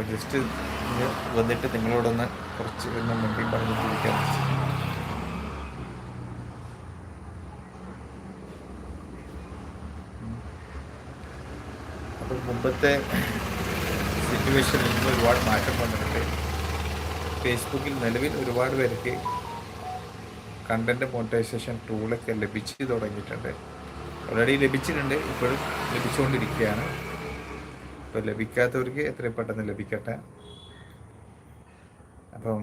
അപ്പോൾ ജസ്റ്റ് വന്നിട്ട് നിങ്ങളോടൊന്ന് കുറച്ച് ഒന്ന് മുമ്പിൽ പറഞ്ഞു ചോദിക്കാൻ അപ്പോൾ മുമ്പത്തെ സിറ്റുവേഷനിൽ നിന്ന് ഒരുപാട് മാറ്റം വന്നിട്ടുണ്ട്. ഫേസ്ബുക്കിൽ നിലവിൽ ഒരുപാട് പേർക്ക് കണ്ടന്റ് മോണിറ്റൈസേഷൻ ടൂളൊക്കെ ലഭിച്ചു തുടങ്ങിയിട്ടുണ്ട്. ഓൾറെഡി ലഭിച്ചിട്ടുണ്ട് ഇപ്പോഴും ലഭിച്ചുകൊണ്ടിരിക്കുകയാണ്. ഇപ്പോൾ ലഭിക്കാത്തവർക്ക് എത്രയും പെട്ടെന്ന് ലഭിക്കട്ടെ. അപ്പം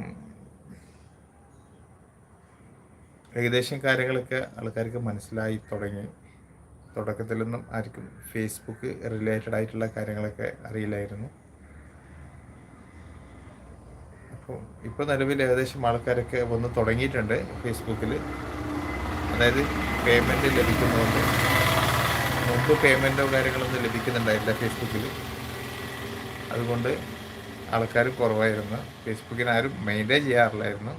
ഏകദേശം കാര്യങ്ങളൊക്കെ ആൾക്കാർക്ക് മനസ്സിലായി തുടങ്ങി. തുടക്കത്തിലൊന്നും ആർക്കും ഫേസ്ബുക്ക് റിലേറ്റഡ് ആയിട്ടുള്ള കാര്യങ്ങളൊക്കെ അറിയില്ലായിരുന്നു. അപ്പോൾ ഇപ്പോൾ നിലവിൽ ഏകദേശം ആൾക്കാരൊക്കെ വന്ന് തുടങ്ങിയിട്ടുണ്ട് ഫേസ്ബുക്കിൽ അതായത് പേയ്മെന്റ് ലഭിക്കുന്നതുകൊണ്ട്. മുമ്പ് പേയ്മെന്റോ കാര്യങ്ങളൊന്നും ലഭിക്കുന്നുണ്ടായില്ല ഫേസ്ബുക്കിൽ അതുകൊണ്ട് ആൾക്കാർ കുറവായിരുന്നു. ഫേസ്ബുക്കിന് ആരും മെയിന്റെയിൻ ചെയ്യാറില്ലായിരുന്നു.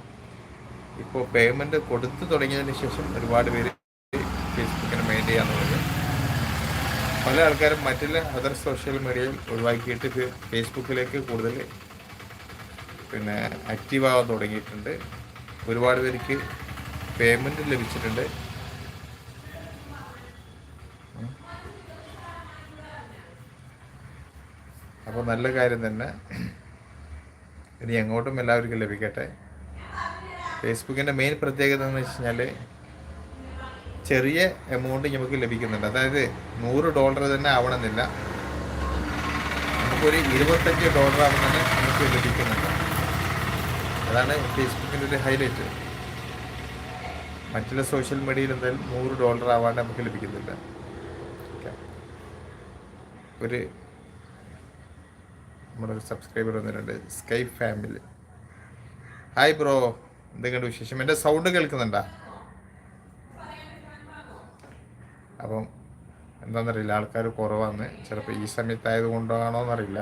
ഇപ്പോൾ പേയ്മെന്റ് കൊടുത്തു തുടങ്ങിയതിന് ശേഷം ഒരുപാട് പേര് ഫേസ്ബുക്കിന് മെയിന്റെയിൻ ചെയ്യാൻ തുടങ്ങി പല ആൾക്കാരും മറ്റുള്ള അതർ സോഷ്യൽ മീഡിയയിൽ ഒഴിവാക്കിയിട്ട് ഫേസ്ബുക്കിലേക്ക് കൂടുതൽ പിന്നെ ആക്റ്റീവ് ആവാൻ തുടങ്ങിയിട്ടുണ്ട്. ഒരുപാട് പേർക്ക് പേയ്മെന്റ് ലഭിച്ചിട്ടുണ്ട്. അപ്പോൾ നല്ല കാര്യം തന്നെ. ഇനി എങ്ങോട്ടും എല്ലാവർക്കും ലഭിക്കട്ടെ. ഫേസ്ബുക്കിന്റെ മെയിൻ പ്രത്യേകത എന്ന് വെച്ച് കഴിഞ്ഞാൽ ചെറിയ എമൗണ്ട് നമുക്ക് ലഭിക്കുന്നുണ്ട്. അതായത് നൂറ് ഡോളർ തന്നെ ആവണമെന്നില്ല. നമുക്കൊരു ഇരുപത്തഞ്ച് ഡോളർ ആവുന്നത് നമുക്ക് ലഭിക്കുന്നുണ്ട്. അതാണ് ഫേസ്ബുക്കിന്റെ ഒരു ഹൈലൈറ്റ് മറ്റുള്ള സോഷ്യൽ മീഡിയയിൽ എന്തായാലും നൂറ് ഡോളർ ആവാണ്ട് നമുക്ക് ലഭിക്കുന്നില്ല. ഒരു നമ്മുടെ ഒരു സബ്സ്ക്രൈബർ വന്നിട്ടുണ്ട് സ്കൈ ഫാമിലി ഹായ് ബ്രോ എന്തൊക്കെയുണ്ട് വിശേഷം? എന്റെ സൗണ്ട് കേൾക്കുന്നുണ്ടാ? അപ്പം എന്താണെന്നറിയില്ല ആൾക്കാർ കുറവാന്ന്. ചിലപ്പോൾ ഈ സമയത്തായത് കൊണ്ടാണോ എന്നറിയില്ല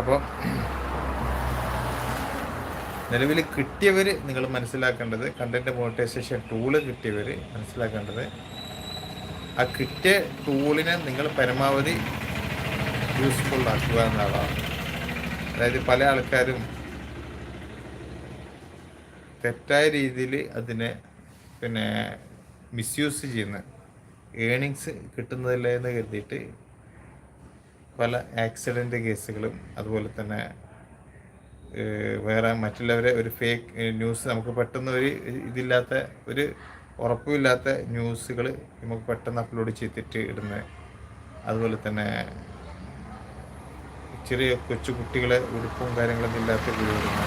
അപ്പോൾ നിലവിൽ കിട്ടിയവർ നിങ്ങൾ മനസ്സിലാക്കേണ്ടത് കണ്ടന്റ് മോണിറ്റൈസേഷൻ ടൂൾ കിട്ടിയവർ മനസ്സിലാക്കേണ്ടത് ആ കിട്ടിയ ടൂളിനെ നിങ്ങൾ പരമാവധി യൂസ്ഫുൾ ആക്കുക എന്നുള്ളതാണ്. അതായത് പല ആൾക്കാരും തെറ്റായ രീതിയിൽ അതിനെ പിന്നെ മിസ്യൂസ് ചെയ്യുന്ന ഏണിങ്സ് കിട്ടുന്നതല്ലേ എന്ന് കരുതിയിട്ട് പല ആക്സിഡന്റ് കേസുകളും അതുപോലെ തന്നെ വേറെ മറ്റുള്ളവരെ ഒരു ഫേക്ക് ന്യൂസ് നമുക്ക് പെട്ടെന്ന് ഒരു ഇതില്ലാത്ത ഒരു ഉറപ്പുമില്ലാത്ത ന്യൂസുകൾ നമുക്ക് പെട്ടെന്ന് അപ്ലോഡ് ചെയ്തിട്ട് ഇടുന്ന അതുപോലെ തന്നെ ചെറിയ കൊച്ചു കുട്ടികളെ ഉടുപ്പും കാര്യങ്ങളൊന്നും ഇല്ലാത്ത വീഡിയോ ഇടുന്ന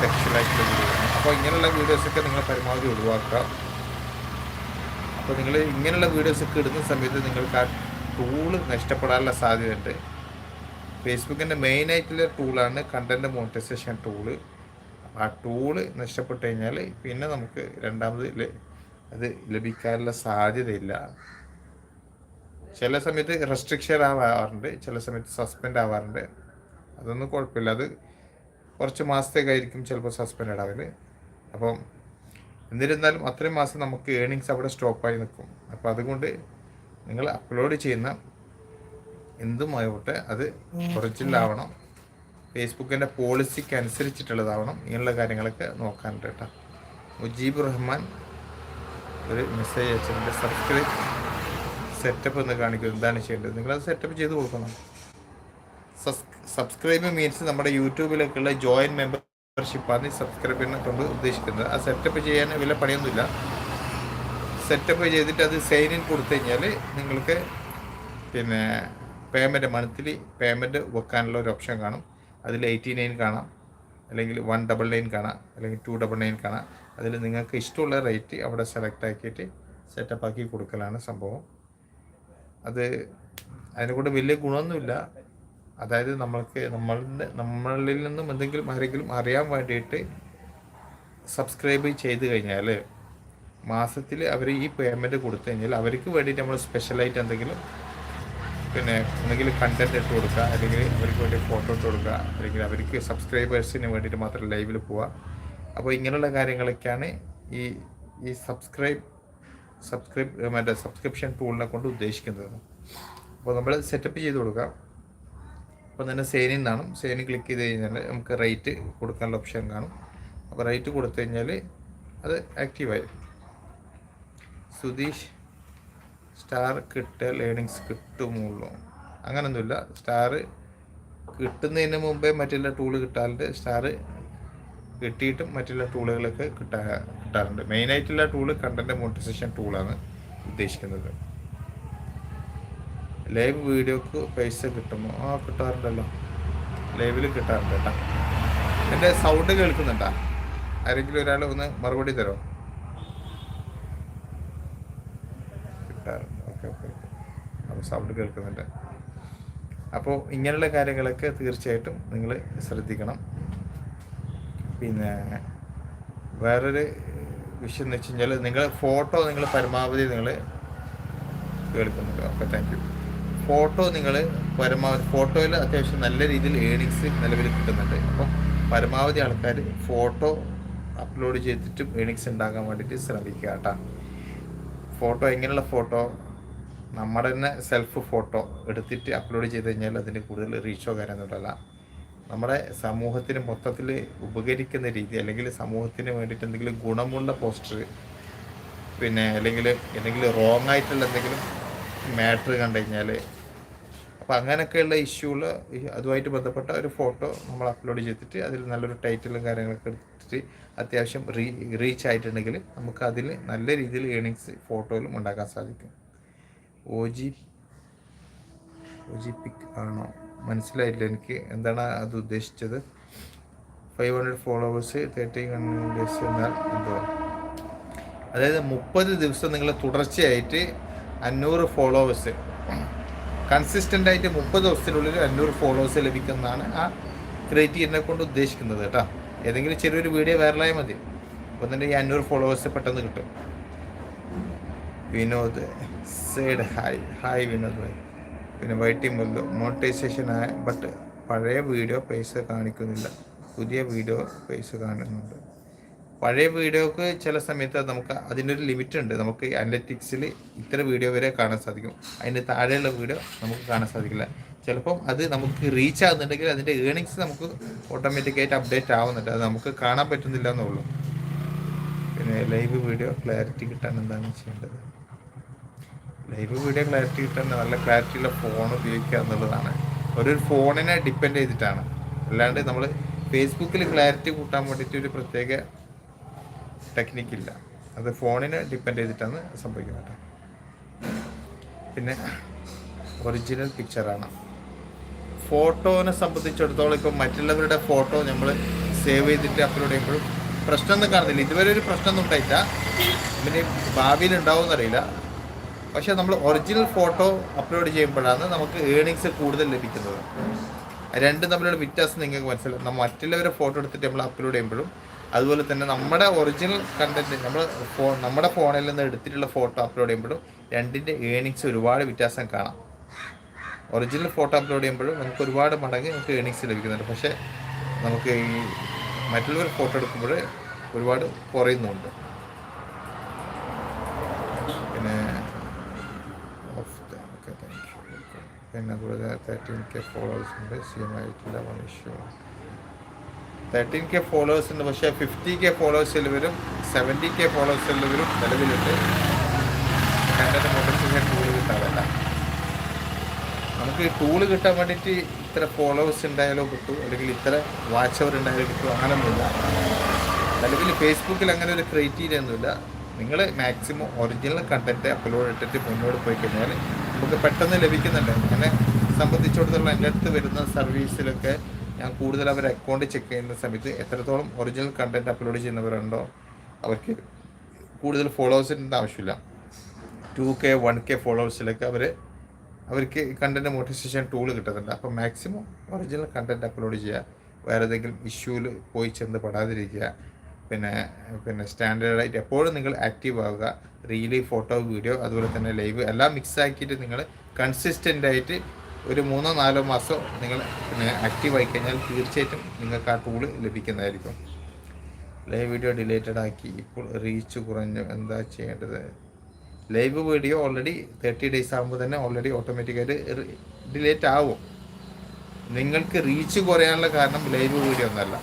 സെക്ഷലായിട്ടുള്ള വീഡിയോ ഇടുന്ന അപ്പോൾ ഇങ്ങനെയുള്ള വീഡിയോസൊക്കെ നിങ്ങൾ പരമാവധി ഒഴിവാക്കുക. അപ്പോൾ നിങ്ങൾ ഇങ്ങനെയുള്ള വീഡിയോസൊക്കെ ഇടുന്ന സമയത്ത് നിങ്ങൾക്ക് ആ ടൂൾ നഷ്ടപ്പെടാനുള്ള സാധ്യതയുണ്ട്. ഫേസ്ബുക്കിന്റെ മെയിൻ ആയിട്ടുള്ള ടൂളാണ് കണ്ടന്റ് മോണിറ്റൈസേഷൻ ടൂൾ ആ ടൂൾ നഷ്ടപ്പെട്ട് കഴിഞ്ഞാൽ പിന്നെ നമുക്ക് രണ്ടാമത് അത് ലഭിക്കാനുള്ള സാധ്യതയില്ല. ചില സമയത്ത് റെസ്ട്രിക്ഷൻ ആവാറുണ്ട് ചില സമയത്ത് സസ്പെൻഡ് ആവാറുണ്ട്. അതൊന്നും കുഴപ്പമില്ല. അത് കുറച്ച് മാസത്തേക്കായിരിക്കും ചിലപ്പോൾ സസ്പെൻഡ് ആവൽ. അപ്പം എന്നിരുന്നാലും അത്രയും മാസം നമുക്ക് ഏണിങ്സ് അവിടെ സ്റ്റോപ്പായി നിൽക്കും. അപ്പോൾ അതുകൊണ്ട് നിങ്ങൾ അപ്ലോഡ് ചെയ്യുന്ന എന്തുമായോട്ടെ അത് ഒറിജിനലാവണം ഫേസ്ബുക്കിന്റെ പോളിസിക്ക് അനുസരിച്ചിട്ടുള്ളതാവണം. ഇങ്ങനെയുള്ള കാര്യങ്ങളൊക്കെ നോക്കാനുണ്ട് കേട്ടോ. മുജീബ് റഹ്മാൻ ഒരു മെസ്സേജ് അയച്ചിട്ടുണ്ട്. സബ്സ്ക്രൈബ് സെറ്റപ്പ് എന്ന് കാണിക്കും. എന്താണ് ചെയ്യേണ്ടത്? നിങ്ങളത് സെറ്റപ്പ് ചെയ്ത് കൊടുക്കണം. സബ്സ്ക്രൈബ് മീൻസ് നമ്മുടെ യൂട്യൂബിലേക്കുള്ള ജോയിൻ മെമ്പർഷിപ്പാണ് ഈ സബ്സ്ക്രൈബിനെ കൊണ്ട് ഉദ്ദേശിക്കുന്നത്. ആ സെറ്റപ്പ് ചെയ്യാൻ വില പണിയൊന്നുമില്ല. സെറ്റപ്പ് ചെയ്തിട്ട് അത് സൈൻ ഇൻ കൊടുത്തു കഴിഞ്ഞാൽ നിങ്ങൾക്ക് പിന്നെ പേയ്മെന്റ് മന്ത്ലി പേയ്മെന്റ് വെക്കാനുള്ള ഒരു ഓപ്ഷൻ കാണും. അതിൽ എയ്റ്റി നയൻ കാണാം. അല്ലെങ്കിൽ വൺ ഡബിൾ നയൻ കാണാം. അല്ലെങ്കിൽ ടു ഡബിൾ നയൻ കാണാം. അതിൽ നിങ്ങൾക്ക് ഇഷ്ടമുള്ള റേറ്റ് അവിടെ സെലക്ട് ആക്കിയിട്ട് സെറ്റപ്പ് ആക്കി കൊടുക്കലാണ് സംഭവം. അത് അതിനെക്കൊണ്ട് വലിയ ഗുണമൊന്നുമില്ല. അതായത് നമ്മൾക്ക് നമ്മളുടെ നമ്മളിൽ നിന്നും എന്തെങ്കിലും ആരെങ്കിലും അറിയാൻ വേണ്ടിയിട്ട് സബ്സ്ക്രൈബ് ചെയ്ത് കഴിഞ്ഞാൽ മാസത്തിൽ അവർ ഈ പേയ്മെന്റ് കൊടുത്തു കഴിഞ്ഞാൽ അവർക്ക് വേണ്ടിയിട്ട് നമ്മൾ സ്പെഷ്യലായിട്ട് എന്തെങ്കിലും പിന്നെ എന്തെങ്കിലും കണ്ടന്റ് ഇട്ട് കൊടുക്കുക അല്ലെങ്കിൽ അവർക്ക് വേണ്ടി ഫോട്ടോ ഇട്ട് കൊടുക്കുക അല്ലെങ്കിൽ അവർക്ക് സബ്സ്ക്രൈബേഴ്സിന് വേണ്ടിയിട്ട് മാത്രം ലൈവിൽ പോവുക. അപ്പോൾ ഇങ്ങനെയുള്ള കാര്യങ്ങളൊക്കെയാണ് ഈ ഈ സബ്സ്ക്രൈബ് സബ്സ്ക്രൈബ് മറ്റേ സബ്സ്ക്രിപ്ഷൻ ടൂളിനെ കൊണ്ട് ഉദ്ദേശിക്കുന്നത്. അപ്പോൾ നമ്മൾ സെറ്റപ്പ് ചെയ്ത് കൊടുക്കുക. അപ്പോൾ തന്നെ സേനിൽ നിന്നാണ് സേനി ക്ലിക്ക് ചെയ്ത് കഴിഞ്ഞാൽ നമുക്ക് റേറ്റ് കൊടുക്കാനുള്ള ഓപ്ഷൻ കാണും. അപ്പോൾ റേറ്റ് കൊടുത്തു കഴിഞ്ഞാൽ അത് ആക്റ്റീവായി സുധീഷ് സ്റ്റാർ കിട്ടിയാൽ ഏണിങ്സ് കിട്ടുമുള്ളൂ അങ്ങനൊന്നുമില്ല. സ്റ്റാർ കിട്ടുന്നതിന് മുമ്പേ മറ്റുള്ള ടൂൾ കിട്ടാറുണ്ട് സ്റ്റാർ കിട്ടിയിട്ടും മറ്റുള്ള ടൂളുകളൊക്കെ കിട്ടാ കിട്ടാറുണ്ട്. മെയിനായിട്ടുള്ള ടൂൾ കണ്ടന്റ് മോണിറ്റൈസേഷൻ ടൂളാണ് ഉദ്ദേശിക്കുന്നത്. ലൈവ് വീഡിയോക്ക് പൈസ കിട്ടുമോ ആ കിട്ടാറുണ്ടല്ലോ. ലൈവിൽ കിട്ടാറുണ്ട് കേട്ടോ. എന്റെ സൗണ്ട് കേൾക്കുന്നുണ്ടാ? ആരെങ്കിലും ഒരാൾ ഒന്ന് മറുപടി തരോ? കിട്ടാറുണ്ട്. ഓക്കെ ഓക്കെ അപ്പോൾ സൗണ്ട് കേൾക്കുന്നുണ്ട്. അപ്പോൾ ഇങ്ങനെയുള്ള കാര്യങ്ങളൊക്കെ തീർച്ചയായിട്ടും നിങ്ങൾ ശ്രദ്ധിക്കണം. പിന്നെ വേറൊരു വിഷയം എന്ന് വെച്ച് കഴിഞ്ഞാൽ നിങ്ങൾ ഫോട്ടോ നിങ്ങൾ പരമാവധി നിങ്ങൾ കേൾക്കുന്നുണ്ട് ഓക്കെ താങ്ക് യു ഫോട്ടോ നിങ്ങൾ പരമാവധി ഫോട്ടോയിൽ അത്യാവശ്യം നല്ല രീതിയിൽ ഏണിങ്സ് നിലവിൽ കിട്ടുന്നുണ്ട്. അപ്പം പരമാവധി ആൾക്കാർ ഫോട്ടോ അപ്ലോഡ് ചെയ്തിട്ടും ഏണിങ്സ് ഉണ്ടാക്കാൻ വേണ്ടിയിട്ട് ശ്രമിക്കുക കേട്ടോ. ഫോട്ടോ എങ്ങനെയുള്ള ഫോട്ടോ? നമ്മുടെ തന്നെ സെൽഫ് ഫോട്ടോ എടുത്തിട്ട് അപ്ലോഡ് ചെയ്ത് കഴിഞ്ഞാൽ അതിന് കൂടുതൽ റീച്ചോ കാര്യമൊന്നുമില്ല നമ്മുടെ സമൂഹത്തിന് മൊത്തത്തിൽ ഉപകരിക്കുന്ന രീതി അല്ലെങ്കിൽ സമൂഹത്തിന് വേണ്ടിയിട്ട് എന്തെങ്കിലും ഗുണമുള്ള പോസ്റ്റർ പിന്നെ അല്ലെങ്കിൽ എന്തെങ്കിലും റോങ് ആയിട്ടുള്ള എന്തെങ്കിലും മാറ്റർ കണ്ടു കഴിഞ്ഞാൽ അപ്പോൾ അങ്ങനെയൊക്കെയുള്ള ഇഷ്യൂകൾ അതുമായിട്ട് ബന്ധപ്പെട്ട ഒരു ഫോട്ടോ നമ്മൾ അപ്ലോഡ് ചെയ്തിട്ട് അതിൽ നല്ലൊരു ടൈറ്റിലും കാര്യങ്ങളൊക്കെ എടുത്തിട്ട് അത്യാവശ്യം റീ റീച്ച് ആയിട്ടുണ്ടെങ്കിൽ നമുക്ക് അതിൽ നല്ല രീതിയിൽ ഏണിങ്സ് ഫോട്ടോയിലും ഉണ്ടാക്കാൻ സാധിക്കും. O G O G pic ആണോ? മനസ്സിലായില്ല എനിക്ക് എന്താണ് അത് ഉദ്ദേശിച്ചത്. Five hundred followers thirty days എന്നാൽ എന്തോ. അതായത് മുപ്പത് ദിവസം നിങ്ങൾ തുടർച്ചയായിട്ട് അഞ്ഞൂറ് ഫോളോവേഴ്സ് കൺസിസ്റ്റന്റ് ആയിട്ട് മുപ്പത് ദിവസത്തിനുള്ളിൽ അഞ്ഞൂറ് ഫോളോവേഴ്സ് ലഭിക്കുന്നതാണ് ആ ക്രൈറ്റീരിയനെ കൊണ്ട് ഉദ്ദേശിക്കുന്നത് കേട്ടോ. ഏതെങ്കിലും ചെറിയൊരു വീഡിയോ വൈറലായ മതി. അപ്പം തന്നെ ഈ അഞ്ഞൂറ് ഫോളോവേഴ്സ് പെട്ടെന്ന് കിട്ടും. Vinod side hi hi Vinod bhai പിന്നെ വൈറ്റി മുല്ലു മോണിറ്റൈസേഷൻ ആയ ബട്ട് പഴയ വീഡിയോ പൈസ കാണിക്കുന്നില്ല. പുതിയ വീഡിയോ പൈസ കാണുന്നുണ്ട്. പഴയ വീഡിയോക്ക് ചില സമയത്ത് നമുക്ക് അതിനൊരു ലിമിറ്റ് ഉണ്ട്. നമുക്ക് അനലറ്റിക്സിൽ ഇത്ര വീഡിയോ വരെ കാണാൻ സാധിക്കും. അതിന് താഴെയുള്ള വീഡിയോ നമുക്ക് കാണാൻ സാധിക്കില്ല. ചിലപ്പം അത് നമുക്ക് റീച്ച് ആകുന്നുണ്ടെങ്കിൽ അതിന്റെ ഏണിങ്സ് നമുക്ക് ഓട്ടോമാറ്റിക്കായിട്ട് അപ്ഡേറ്റ് ആവുന്നുണ്ട്. അത് നമുക്ക് കാണാൻ പറ്റുന്നില്ല എന്നുള്ളൂ. പിന്നെ ലൈവ് വീഡിയോ ക്ലാരിറ്റി കിട്ടാൻ എന്താണ് ചെയ്യേണ്ടത്? ലൈവ് വീഡിയോ ക്ലാരിറ്റി കിട്ടാൻ നല്ല ക്ലാരിറ്റിയുള്ള ഫോൺ ഉപയോഗിക്കുക എന്നുള്ളതാണ്. ഒരു ഫോണിനെ ഡിപ്പെൻഡ് ചെയ്തിട്ടാണ്. അല്ലാണ്ട് നമ്മൾ ഫേസ്ബുക്കിൽ ക്ലാരിറ്റി കൂട്ടാൻ വേണ്ടിയിട്ട് ഒരു പ്രത്യേക ടെക്നിക്ക് ഇല്ല. അത് ഫോണിനെ ഡിപ്പെൻഡ് ചെയ്തിട്ടാണ് സംഭവിക്കുന്നത് പിന്നെ ഒറിജിനൽ പിക്ചറാണ് ഫോട്ടോനെ സംബന്ധിച്ചിടത്തോളം ഇപ്പം മറ്റുള്ളവരുടെ ഫോട്ടോ നമ്മൾ സേവ് ചെയ്തിട്ട് അപ്ലോഡ് ചെയ്യുമ്പോഴും പ്രശ്നമൊന്നും കാണുന്നില്ല. ഇതുവരെ ഒരു പ്രശ്നമൊന്നും ഉണ്ടായില്ല പിന്നെ ഭാവിയിൽ ഉണ്ടാവുമെന്നറിയില്ല പക്ഷേ നമ്മൾ ഒറിജിനൽ ഫോട്ടോ അപ്ലോഡ് ചെയ്യുമ്പോഴാണ് നമുക്ക് ഏണിങ്സ് കൂടുതൽ ലഭിക്കുന്നത്. രണ്ടും തമ്മിലുള്ള വ്യത്യാസം നിങ്ങൾക്ക് മനസ്സിലാവും. നമ്മൾ മറ്റുള്ളവരെ ഫോട്ടോ എടുത്തിട്ട് നമ്മൾ അപ്ലോഡ് ചെയ്യുമ്പോഴും അതുപോലെ തന്നെ നമ്മുടെ ഒറിജിനൽ കണ്ടന്റ് നമ്മൾ ഫോൺ നമ്മുടെ ഫോണിൽ നിന്ന് എടുത്തിട്ടുള്ള ഫോട്ടോ അപ്ലോഡ് ചെയ്യുമ്പോഴും രണ്ടിന്റെ ഏണിങ്സ് ഒരുപാട് വ്യത്യാസം കാണാം. ഒറിജിനൽ ഫോട്ടോ അപ്ലോഡ് ചെയ്യുമ്പോഴും നമുക്ക് ഒരുപാട് മടങ്ങ് നമുക്ക് ഏണിങ്സ് ലഭിക്കുന്നുണ്ട്. പക്ഷേ നമുക്ക് ഈ മറ്റുള്ളവർ ഫോട്ടോ എടുക്കുമ്പോൾ ഒരുപാട് കുറയുന്നുണ്ട് പിന്നെ ഓക്കെ താങ്ക് യു പിന്നെ അതുപോലെ തേർട്ടീൻ കെ ഫോളോവേഴ്സ് ഉണ്ട്. സീം ആയിട്ടില്ല one issue thirteen K followers ഉണ്ട്. പക്ഷേ ഫിഫ്റ്റി കെ ഫോളോവേഴ്സ് വരും സെവന്റി കെ ഫോളോവേഴ്സ് വരും നിലവിലുണ്ട്. കണ്ടത് മോട്ടിവേഷൻ ടൂൾ കിട്ടാതല്ല നമുക്ക് ടൂൾ കിട്ടാൻ വേണ്ടിയിട്ട് ഇത്ര ഫോളോവേഴ്സ് ഉണ്ടായാലോ കിട്ടും അല്ലെങ്കിൽ ഇത്ര വാച്ച് അവർ ഉണ്ടായാലോ കിട്ടും അങ്ങനെയൊന്നുമില്ല നിലവിൽ ഫേസ്ബുക്കിൽ അങ്ങനെ ഒരു ക്രൈറ്റീരിയ ഒന്നുമില്ല. നിങ്ങൾ മാക്സിമം ഒറിജിനൽ കണ്ടന്റ് അപ്ലോഡ് ഇട്ടിട്ട് മുന്നോട്ട് പോയി കഴിഞ്ഞാൽ നമുക്ക് പെട്ടെന്ന് ലഭിക്കുന്നുണ്ട്. അങ്ങനെ സംബന്ധിച്ചിടത്തോളം എന്റെ അടുത്ത് വരുന്ന സർവീസിലൊക്കെ ഞാൻ കൂടുതൽ അവരെ അക്കൗണ്ട് ചെക്ക് ചെയ്യുന്ന സമയത്ത് എത്രത്തോളം ഒറിജിനൽ കണ്ടന്റ് അപ്ലോഡ് ചെയ്യുന്നവരുണ്ടോ അവർക്ക് കൂടുതൽ ഫോളോവേഴ്സിന്റെ ആവശ്യമില്ല. ടു കെ വൺ കെ ഫോളോവേഴ്സിലൊക്കെ അവർ അവർക്ക് കണ്ടന്റ് മോട്ടിവേഷൻ ടൂൾ കിട്ടുന്നുണ്ട്. അപ്പോൾ മാക്സിമം ഒറിജിനൽ കണ്ടന്റ് അപ്ലോഡ് ചെയ്യുക. വേറെ ഏതെങ്കിലും ഇഷ്യൂവിൽ പോയി ചെന്ന് പെടാതിരിക്കുക. പിന്നെ പിന്നെ സ്റ്റാൻഡേർഡായിട്ട് എപ്പോഴും നിങ്ങൾ ആക്റ്റീവ് ആവുക. റീൽ ഫോട്ടോ വീഡിയോ അതുപോലെ തന്നെ ലൈവ് എല്ലാം മിക്സ് ആക്കിയിട്ട് നിങ്ങൾ കൺസിസ്റ്റന്റ് ആയിട്ട് ഒരു മൂന്നോ നാലോ മാസം നിങ്ങൾ പിന്നെ ആക്റ്റീവ് ആയി കഴിഞ്ഞാൽ തീർച്ചയായിട്ടും നിങ്ങൾക്ക് ആ ടൂൾ ലഭിക്കുന്നതായിരിക്കും. ലൈവ് വീഡിയോ ഡിലേറ്റഡ് ആക്കി. ഇപ്പോൾ റീച്ച് കുറഞ്ഞു. എന്താ ചെയ്യേണ്ടത്? Live video already thirty days ആകുമ്പോൾ തന്നെ ഓൾറെഡി ഓട്ടോമാറ്റിക്കായിട്ട് ഡിലേറ്റ് ആവും. നിങ്ങൾക്ക് റീച്ച് കുറയാനുള്ള കാരണം ലൈവ് വീഡിയോ ഒന്നല്ല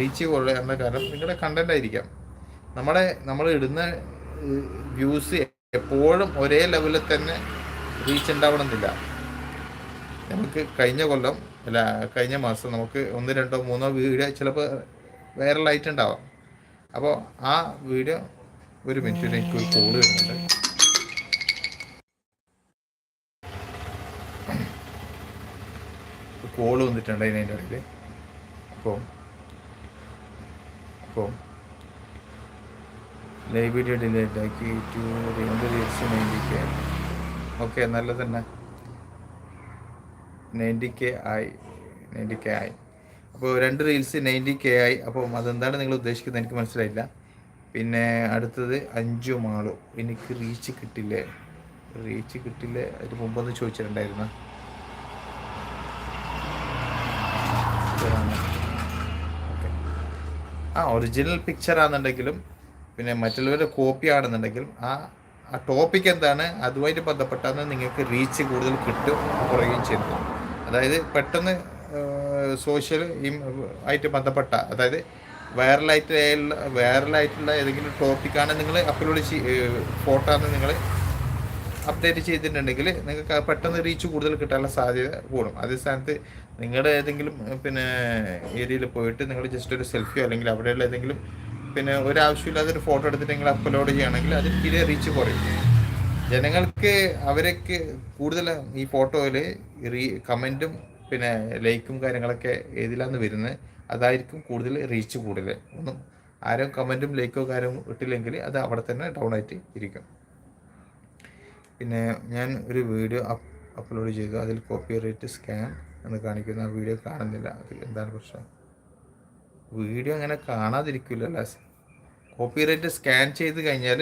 റീച്ച് കുറയാനുള്ള കാരണം നിങ്ങളുടെ കണ്ടന്റ് ആയിരിക്കാം. നമ്മുടെ നമ്മൾ ഇടുന്ന വ്യൂസ് എപ്പോഴും ഒരേ ലെവലിൽ തന്നെ റീച്ച് ഉണ്ടാവണമെന്നില്ല. നമുക്ക് കഴിഞ്ഞ കൊല്ലം അല്ല കഴിഞ്ഞ മാസം നമുക്ക് ഒന്ന് രണ്ടോ മൂന്നോ വീഡിയോ ചിലപ്പോൾ വൈറലായിട്ടുണ്ടാവാം അപ്പോൾ ആ വീഡിയോ ഒരു മിനിറ്റ് എനിക്ക് ഒരു കോൾ വരുന്നുണ്ട്. കോൾ വന്നിട്ടുണ്ട് അതിന്റെ ഇടയിൽ. അപ്പോൾ അപ്പോൾ ലൈബ്രറി ഡിലേറ്റ് ആക്കി ടു രണ്ട് റീൽസ് നയന്റി കെ ഓക്കെ നല്ല തന്നെ നയന്റി കെ ആയി നയന്റി കെ ആയി. അപ്പോൾ രണ്ട് റീൽസ് നയന്റി കെ ആയി. അപ്പം അതെന്താണ് നിങ്ങൾ ഉദ്ദേശിക്കുന്നത്? എനിക്ക് മനസ്സിലായില്ല. പിന്നെ അടുത്തത് അഞ്ചു മാളു. എനിക്ക് റീച്ച് കിട്ടില്ലേ? റീച്ച് കിട്ടില്ലേ? അതിന് മുമ്പൊന്ന് ചോദിച്ചിട്ടുണ്ടായിരുന്നു? ആ ഒറിജിനൽ പിക്ചർ ആണെന്നുണ്ടെങ്കിലും പിന്നെ മറ്റുള്ളവരുടെ കോപ്പി ആണെന്നുണ്ടെങ്കിലും ആ ആ ടോപ്പിക് എന്താണ് അതുമായിട്ട് ബന്ധപ്പെട്ടാണ് നിങ്ങൾക്ക് റീച്ച് കൂടുതൽ കിട്ടും കുറയുകയും ചെയ്യുന്നു അതായത് പെട്ടെന്ന് സോഷ്യൽ ആയിട്ട് ബന്ധപ്പെട്ട അതായത് വൈറലായിട്ട് വൈറലായിട്ടുള്ള ഏതെങ്കിലും ടോപ്പിക്കാണ് നിങ്ങൾ അപ്ലോഡ് ഫോട്ടോ ആണ് നിങ്ങൾ അപ്ഡേറ്റ് ചെയ്തിട്ടുണ്ടെങ്കിൽ നിങ്ങൾക്ക് പെട്ടെന്ന് റീച്ച് കൂടുതൽ കിട്ടാനുള്ള സാധ്യത കൂടും. അതേ സ്ഥാനത്ത് നിങ്ങളുടെ ഏതെങ്കിലും പിന്നെ ഏരിയയിൽ പോയിട്ട് നിങ്ങൾ ജസ്റ്റ് ഒരു സെൽഫിയോ അല്ലെങ്കിൽ അവിടെയുള്ള ഏതെങ്കിലും പിന്നെ ഒരാവശ്യമില്ലാതെ ഒരു ഫോട്ടോ എടുത്തിട്ട് നിങ്ങൾ അപ്ലോഡ് ചെയ്യുകയാണെങ്കിൽ അതിന് തീരെ റീച്ച് കുറയും. ജനങ്ങൾക്ക് അവരൊക്കെ കൂടുതൽ ഈ ഫോട്ടോയിൽ റീ കമന്റും പിന്നെ ലൈക്കും കാര്യങ്ങളൊക്കെ ഏതിലാന്ന് വരുന്നത് അതായിരിക്കും കൂടുതൽ റീച്ച് കൂടുതൽ. ഒന്നും ആരും കമന്റും ലൈക്കോ കാര്യവും ഇട്ടില്ലെങ്കിൽ അത് അവിടെ തന്നെ ഡൗൺ ആയിട്ട് ഇരിക്കും. പിന്നെ ഞാൻ ഒരു വീഡിയോ അപ്ലോഡ് ചെയ്തു. അതിൽ കോപ്പി റേറ്റ് സ്കാൻ എന്ന് കാണിക്കുന്ന ആ വീഡിയോ കാണുന്നില്ല. അത് എന്താണ് പ്രശ്നം? വീഡിയോ അങ്ങനെ കാണാതിരിക്കില്ലല്ലോ കോപ്പി റേറ്റ് സ്കാൻ ചെയ്ത് കഴിഞ്ഞാൽ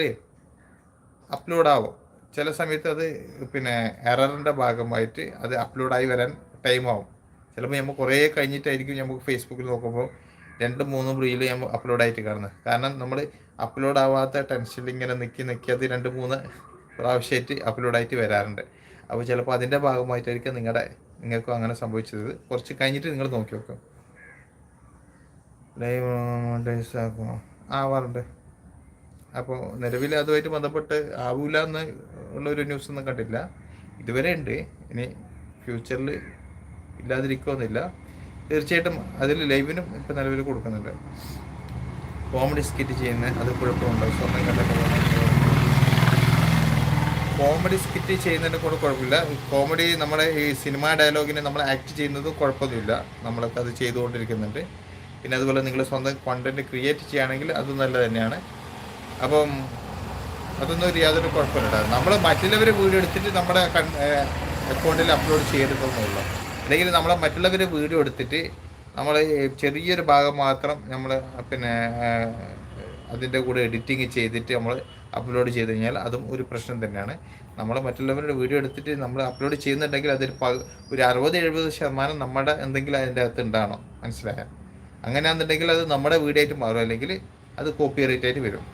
അപ്ലോഡ് ആവും. ചില സമയത്ത് അത് പിന്നെ എററിന്റെ ഭാഗമായിട്ട് അത് അപ്ലോഡായി വരാൻ ടൈമാവും ചിലപ്പോൾ നമ്മൾ കുറേ കഴിഞ്ഞിട്ടായിരിക്കും നമുക്ക് ഫേസ്ബുക്കിൽ നോക്കുമ്പോൾ രണ്ടും മൂന്നും റീൽ ഞാൻ അപ്ലോഡായിട്ട് കാണുന്നത്. കാരണം നമ്മൾ അപ്ലോഡ് ആവാത്ത ടെൻഷനിൽ ഇങ്ങനെ നിൽക്കി നിൽക്കി അത് രണ്ട് മൂന്ന് പ്രാവശ്യമായിട്ട് അപ്ലോഡായിട്ട് വരാറുണ്ട്. അപ്പോൾ ചിലപ്പോൾ അതിന്റെ ഭാഗമായിട്ടായിരിക്കും നിങ്ങളുടെ നിങ്ങൾക്കും അങ്ങനെ സംഭവിച്ചത്. കുറച്ച് കഴിഞ്ഞിട്ട് നിങ്ങൾ നോക്കി നോക്കും ലൈവ് ആകുമോ ആവാറുണ്ട് അപ്പോൾ നിലവിൽ അതുമായിട്ട് ബന്ധപ്പെട്ട് ആവൂല എന്ന് ഉള്ളൊരു ന്യൂസ് ഒന്നും കണ്ടില്ല ഇതുവരെ ഉണ്ട്. ഇനി ഫ്യൂച്ചറിൽ ഇല്ലാതിരിക്കുമെന്നില്ല തീർച്ചയായിട്ടും അതിൽ ലൈവിനും ഇപ്പം നിലവിൽ കൊടുക്കുന്നുണ്ട്. കോമഡി സ്കിറ്റ് ചെയ്യുന്ന അത് കുഴപ്പമുണ്ടോ. സ്വന്തം കണ്ടൊക്കെ കോമഡി സ്കിറ്റ് ചെയ്യുന്നതിന്റെ കൂടെ കുഴപ്പമില്ല. കോമഡി നമ്മുടെ ഈ സിനിമ ഡയലോഗിനെ നമ്മൾ ആക്ട് ചെയ്യുന്നത് കുഴപ്പമൊന്നുമില്ല. നമ്മളൊക്കെ അത് ചെയ്തുകൊണ്ടിരിക്കുന്നുണ്ട്. പിന്നെ അതുപോലെ നിങ്ങൾ സ്വന്തം കണ്ടന്റ് ക്രിയേറ്റ് ചെയ്യുകയാണെങ്കിൽ അത് നല്ലത് തന്നെയാണ്. അപ്പം അതൊന്നും ഒരു യാതൊരു കുഴപ്പമില്ല നമ്മൾ മറ്റുള്ളവരെ വീഡിയോ എടുത്തിട്ട് നമ്മുടെ അക്കൗണ്ടിൽ അപ്ലോഡ് ചെയ്യരുതെന്നുള്ളൂ അല്ലെങ്കിൽ നമ്മൾ മറ്റുള്ളവരെ വീഡിയോ എടുത്തിട്ട് നമ്മൾ ചെറിയൊരു ഭാഗം മാത്രം നമ്മൾ പിന്നെ അതിന്റെ കൂടെ എഡിറ്റിങ് ചെയ്തിട്ട് നമ്മൾ അപ്ലോഡ് ചെയ്ത് കഴിഞ്ഞാൽ അതും ഒരു പ്രശ്നം തന്നെയാണ്. നമ്മൾ മറ്റുള്ളവരുടെ വീഡിയോ എടുത്തിട്ട് നമ്മൾ അപ്ലോഡ് ചെയ്യുന്നുണ്ടെങ്കിൽ അതൊരു പ ഒരു അറുപത് എഴുപത് ശതമാനം നമ്മുടെ എന്തെങ്കിലും അതിന്റെ അകത്ത് ഉണ്ടാകണം മനസ്സിലായ? അങ്ങനെയാണെന്നുണ്ടെങ്കിൽ അത് നമ്മുടെ വീഡിയോ ആയിട്ട് മാറും അല്ലെങ്കിൽ അത് കോപ്പി റേറ്റ് ആയിട്ട് വരും.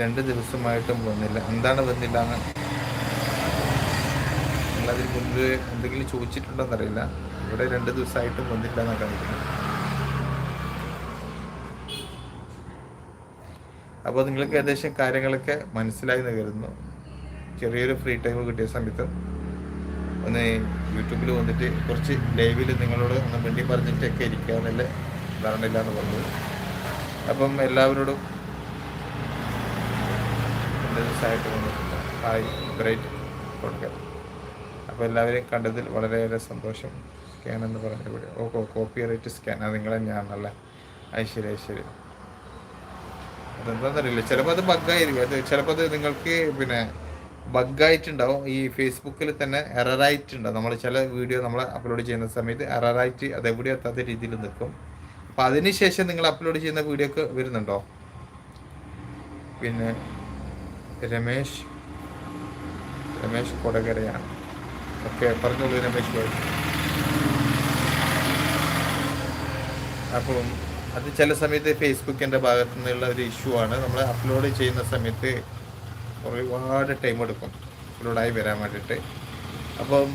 രണ്ട് ദിവസമായിട്ടും വന്നില്ല. എന്താണ് വന്നില്ല എന്ന് നിങ്ങളതിന് മുൻപ് എന്തെങ്കിലും ചോദിച്ചിട്ടുണ്ടോന്നറിയില്ല. ഇവിടെ രണ്ട് ദിവസമായിട്ടും വന്നില്ല എന്നൊക്കെ അപ്പോൾ നിങ്ങൾക്ക് ഏകദേശം കാര്യങ്ങളൊക്കെ മനസ്സിലായി കരുതുന്നു ചെറിയൊരു ഫ്രീ ടൈം കിട്ടിയ സമയത്ത് ഒന്ന് യൂട്യൂബിൽ വന്നിട്ട് കുറച്ച് ലൈവിൽ നിങ്ങളോട് ഒന്ന് വേണ്ടി പറഞ്ഞിട്ടൊക്കെ ഇരിക്കാമെന്നല്ലേ ധാരണയില്ല എന്ന് പറഞ്ഞത്. അപ്പം എല്ലാവരോടും വന്നിട്ടുണ്ട്. ഹായ് ഗ്രേറ്റ് കൊടുക്കാം അപ്പോൾ എല്ലാവരെയും കണ്ടതിൽ വളരെയേറെ സന്തോഷം. സ്കാൻ എന്ന് പറഞ്ഞ ഓ കോപ്പി റൈറ്റ് സ്കാൻ അത് ഞാൻ നല്ല ഐശ്വര്യ ഐശ്വര്യ അതെന്താണെന്നറിയില്ല ചിലപ്പോൾ അത് ബഗ്ഗായിരിക്കും അത് ചിലപ്പോൾ അത് നിങ്ങൾക്ക് പിന്നെ ബഗ്ഗായിട്ടുണ്ടാവും ഈ ഫേസ്ബുക്കിൽ തന്നെ എററായിട്ടുണ്ടാവും നമ്മൾ ചില വീഡിയോ നമ്മൾ അപ്ലോഡ് ചെയ്യുന്ന സമയത്ത് എററായിട്ട് അത് എവിടെ എത്താത്ത രീതിയിൽ നിൽക്കും. അപ്പോൾ അതിനുശേഷം നിങ്ങൾ അപ്ലോഡ് ചെയ്യുന്ന വീഡിയോ ഒക്കെ വരുന്നുണ്ടോ? പിന്നെ രമേശ് രമേശ് കൊടകരയാണ്. ഓക്കെ പറഞ്ഞോളൂ രമേശ് അപ്പോൾ അപ്പം അത് ചില സമയത്ത് ഫേസ്ബുക്കിന്റെ ഭാഗത്തു നിന്നുള്ള ഒരു ഇഷ്യൂ ആണ്. നമ്മൾ അപ്ലോഡ് ചെയ്യുന്ന സമയത്ത് ഒരുപാട് ടൈം എടുക്കും അപ്ലോഡായി വരാൻ വേണ്ടിയിട്ട്. അപ്പം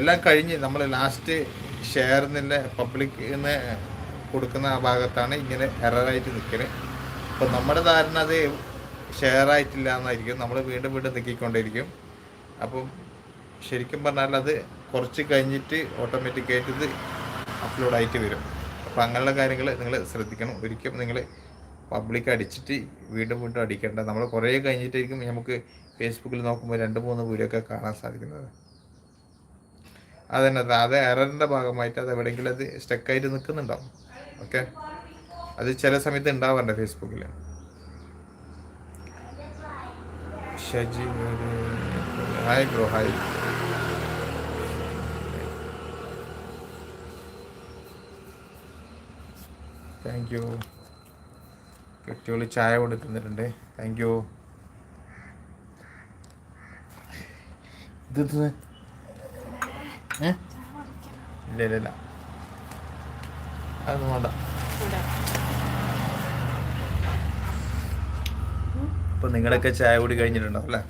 എല്ലാം കഴിഞ്ഞ് നമ്മൾ ലാസ്റ്റ് ഷെയർ പബ്ലിക് നിന്ന് കൊടുക്കുന്ന ആ ഭാഗത്താണ് ഇങ്ങനെ എററായിട്ട് നിൽക്കുന്നത് അപ്പോൾ നമ്മുടെ ധാരണ അത് ഷെയർ ആയിട്ടില്ല എന്നായിരിക്കും. നമ്മൾ വീണ്ടും വീണ്ടും നിൽക്കിക്കൊണ്ടിരിക്കും അപ്പം ശരിക്കും പറഞ്ഞാൽ അത് കുറച്ച് കഴിഞ്ഞിട്ട് ഓട്ടോമാറ്റിക്കായിട്ട് ഇത് അപ്ലോഡായിട്ട് വരും. അപ്പോൾ അങ്ങനെയുള്ള കാര്യങ്ങൾ നിങ്ങൾ ശ്രദ്ധിക്കണം. ഒരിക്കലും നിങ്ങൾ പബ്ലിക് അടിച്ചിട്ട് വീണ്ടും വീണ്ടും അടിക്കേണ്ട. നമ്മൾ കുറേ കഴിഞ്ഞിട്ടായിരിക്കും നമുക്ക് ഫേസ്ബുക്കിൽ നോക്കുമ്പോൾ രണ്ട് മൂന്ന് വീഡിയോ കാണാൻ സാധിക്കുന്നത്. അതന്നെ അതെ അത് എററിന്റെ ഭാഗമായിട്ട് അത് എവിടെയെങ്കിലും അത് സ്റ്റക്കായിട്ട് നിൽക്കുന്നുണ്ടാവും. ഓക്കെ അത് ചില സമയത്ത് ഉണ്ടാവാറുണ്ട് ഫേസ്ബുക്കിൽ Shaji hi bro hi thank you കെട്ടിയോളി ചായ കൊടുക്കുന്നുണ്ട്. താങ്ക് യു ഇത്? ഇല്ല ഇല്ല ഇല്ല. അതൊന്നും വേണ്ട. അപ്പൊ നിങ്ങളൊക്കെ ചായ കൂടി കഴിഞ്ഞിട്ടുണ്ടാവും അല്ലേ?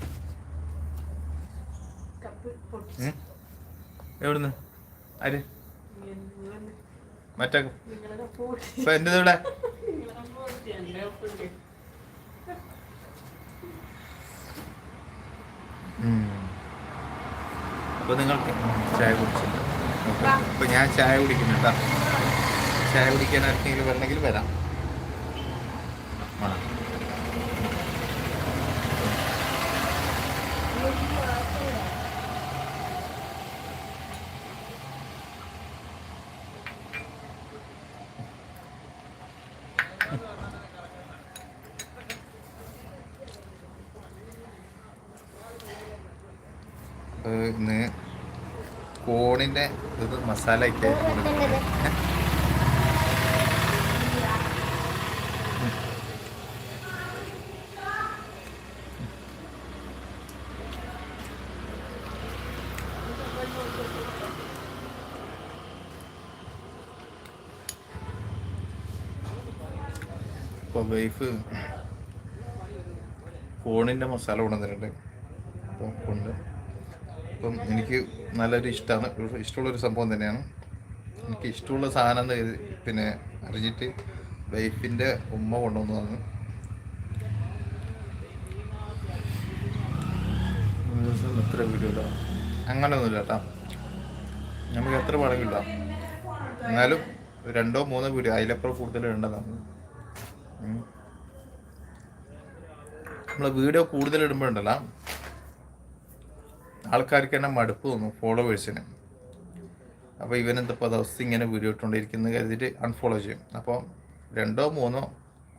എവിടുന്ന്? ആര്? മറ്റേ എന്റെ ഇവിടെ. അപ്പൊ നിങ്ങൾക്ക് ചായ കുടിച്ചില്ല അപ്പൊ ഞാൻ ചായ കുടിക്കുന്നുണ്ടാ ചായ കുടിക്കാൻ ആർക്കെങ്കിലും വരണമെങ്കിൽ വരാം. ആ. അപ്പൊ ഇന്ന് കോണിന്റെ ഇത് മസാല ഒക്കെ ഇപ്പോൾ വൈഫ് കോണിന്റെ മസാല കൊണ്ടുവന്നിട്ടുണ്ട്. അപ്പോൾ കൊണ്ട് അപ്പം എനിക്ക് നല്ലൊരു ഇഷ്ടമാണ് ഇഷ്ടമുള്ളൊരു സംഭവം തന്നെയാണ്. എനിക്ക് ഇഷ്ടമുള്ള സാധനം എന്ന് പിന്നെ അറിഞ്ഞിട്ട് വൈഫിന്റെ ഉമ്മ കൊണ്ടുവന്നതാണ് എത്ര വീഡിയോ അങ്ങനെയൊന്നുമില്ല കേട്ടോ. നമുക്ക് എത്ര ഇടാം. എന്നാലും രണ്ടോ മൂന്നോ വീഡിയോ അതിലപ്പുറം കൂടുതൽ ഇടേണ്ടതാണ്. നമ്മൾ വീഡിയോ കൂടുതൽ ഇടുമ്പോഴുണ്ടല്ലോ. ആൾക്കാർക്ക് തന്നെ മടുപ്പ് തോന്നും ഫോളോവേഴ്സിന്. അപ്പോൾ ഇവനെന്തപ്പോൾ ദിവസം ഇങ്ങനെ വീഡിയോ ഇട്ടുകൊണ്ടിരിക്കുന്നത് കരുതിയിട്ട് അൺഫോളോ ചെയ്യും. അപ്പോൾ രണ്ടോ മൂന്നോ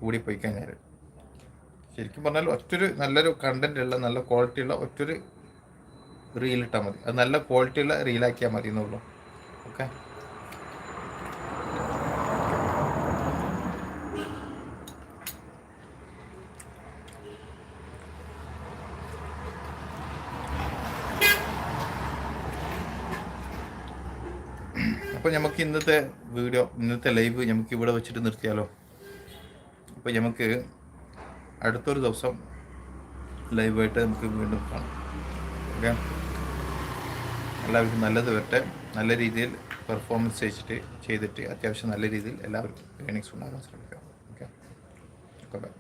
കൂടി പോയി കഴിഞ്ഞാൽ ശരിക്കും പറഞ്ഞാൽ ഒറ്റൊരു നല്ലൊരു കണ്ടന്റ് ഉള്ള നല്ല ക്വാളിറ്റി ഉള്ള ഒറ്റൊരു റീൽ ഇട്ടാൽ മതി. അത് നല്ല ക്വാളിറ്റി ഉള്ള റീലാക്കിയാൽ മതി എന്നുള്ളൂ ഓക്കെ അപ്പോൾ നമുക്ക് ഇന്നത്തെ വീഡിയോ ഇന്നത്തെ ലൈവ് നമുക്ക് ഇവിടെ വെച്ചിട്ട് നിർത്തിയാലോ? അപ്പോൾ നമുക്ക് അടുത്തൊരു ദിവസം ലൈവായിട്ട് നമുക്ക് വീണ്ടും കാണാം. ഓക്കെ എല്ലാവർക്കും നല്ലത് വരട്ടെ. നല്ല രീതിയിൽ പെർഫോമൻസ് ചെയ്തിട്ട് ചെയ്തിട്ട് അത്യാവശ്യം നല്ല രീതിയിൽ എല്ലാവർക്കും ഏണിങ്സ് ഉണ്ടാകാൻ ശ്രമിക്കാം. Okay okay bye